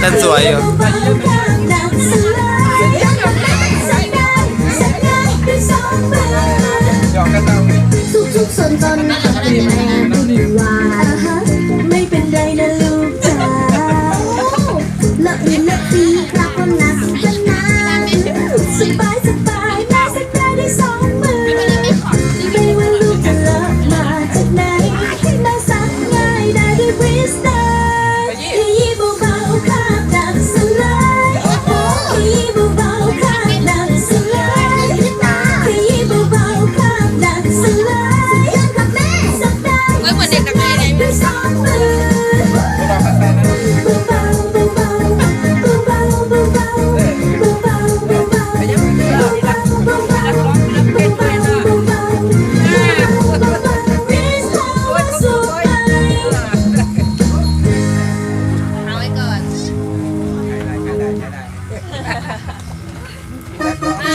เต้นสวยอยู่ทุกๆส่วนตนก็เแรงดีว่าไม่เป็นไรนะลูกจ๋าละอื่นละปีครับวันละสนานสบายสบาย bir sandım